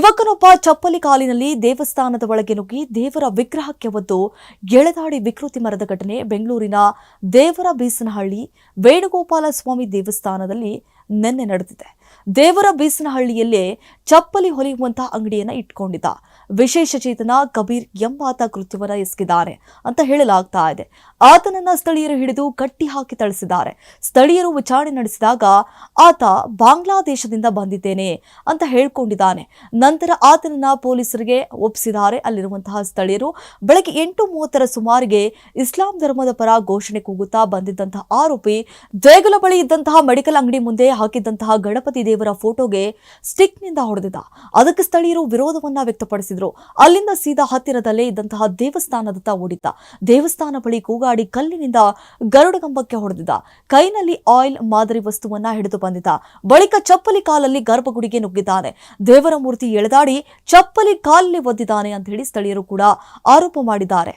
ಯುವಕನೊಬ್ಬ ಚಪ್ಪಲಿ ಕಾಲಿನಲ್ಲಿ ದೇವಸ್ಥಾನದ ಒಳಗೆ ನುಗ್ಗಿ ದೇವರ ವಿಗ್ರಹಕ್ಕೆ ಒದ್ದು ಎಳೆದಾಡಿ ವಿಕೃತಿ ಮರದ ಘಟನೆ ಬೆಂಗಳೂರಿನ ದೇವರ ಬೀಸನಹಳ್ಳಿ ವೇಣುಗೋಪಾಲ ಸ್ವಾಮಿ ದೇವಸ್ಥಾನದಲ್ಲಿ ನಿನ್ನೆ ನಡೆದಿದೆ. ದೇವರ ಬೀಸನಹಳ್ಳಿಯಲ್ಲೇ ಚಪ್ಪಲಿ ಹೊಲಿಯುವಂತಹ ಅಂಗಡಿಯನ್ನ ಇಟ್ಕೊಂಡಿದ್ದ. ವಿಶೇಷ ಚೇತನ ಕಬೀರ್ ಎಂಬಾತ ಕೃತ್ಯವನ್ನ ಎಸಗಿದ್ದಾನೆ ಅಂತ ಹೇಳಲಾಗ್ತಾ ಇದೆ. ಆತನನ್ನ ಸ್ಥಳೀಯರು ಹಿಡಿದು ಕಟ್ಟಿ ಹಾಕಿ ತಳಿಸಿದ್ದಾರೆ ಸ್ಥಳೀಯರು ವಿಚಾರಣೆ ನಡೆಸಿದಾಗ, ಆತ ಬಾಂಗ್ಲಾದೇಶದಿಂದ ಬಂದಿದ್ದೇನೆ ಅಂತ ಹೇಳ್ಕೊಂಡಿದ್ದಾನೆ. ನಂತರ ಆತನನ್ನ ಪೊಲೀಸರಿಗೆ ಒಪ್ಪಿಸಿದ್ದಾರೆ. ಅಲ್ಲಿರುವಂತಹ ಸ್ಥಳೀಯರು ಬೆಳಗ್ಗೆ ಎಂಟು ಮೂವತ್ತರ ಸುಮಾರಿಗೆ ಇಸ್ಲಾಂ ಧರ್ಮದ ಪರ ಘೋಷಣೆ ಕೂಗುತ್ತಾ ಬಂದಿದ್ದಂತಹ ಆರೋಪಿ ದೇಗುಲ ಬಳಿ ಇದ್ದಂತಹ ಮೆಡಿಕಲ್ ಅಂಗಡಿ ಮುಂದೆ ಹಾಕಿದ್ದಂತಹ ಗಣಪತಿ ದೇವರ ಫೋಟೋಗೆ ಸ್ಟಿಕ್ನಿಂದ ಹೊಡೆದಿದ್ದ. ಅದಕ್ಕೆ ಸ್ಥಳೀಯರು ವಿರೋಧವನ್ನ ವ್ಯಕ್ತಪಡಿಸಿದ್ರು. ಅಲ್ಲಿಂದ ಸೀದಾ ಹತ್ತಿರದಲ್ಲೇ ಇದ್ದಂತಹ ದೇವಸ್ಥಾನದತ್ತ ಓಡಿದ್ದ. ದೇವಸ್ಥಾನ ಬಳಿ ಕೂಗಾಡಿ ಕಲ್ಲಿನಿಂದ ಗರುಡಗಂಬಕ್ಕೆ ಹೊಡೆದಿದ್ದ. ಕೈನಲ್ಲಿ ಆಯಿಲ್ ಮಾದರಿ ವಸ್ತುವನ್ನ ಹಿಡಿದು ಬಂದಿದ್ದ. ಬಳಿಕ ಚಪ್ಪಲಿ ಕಾಲಲ್ಲಿ ಗರ್ಭಗುಡಿಗೆ ನುಗ್ಗಿದ್ದಾನೆ. ದೇವರ ಮೂರ್ತಿ ಎಳೆದಾಡಿ ಚಪ್ಪಲಿ ಕಾಲಲ್ಲಿ ಒದ್ದಿದ್ದಾನೆ ಅಂತ ಹೇಳಿ ಸ್ಥಳೀಯರು ಕೂಡ ಆರೋಪ ಮಾಡಿದ್ದಾರೆ.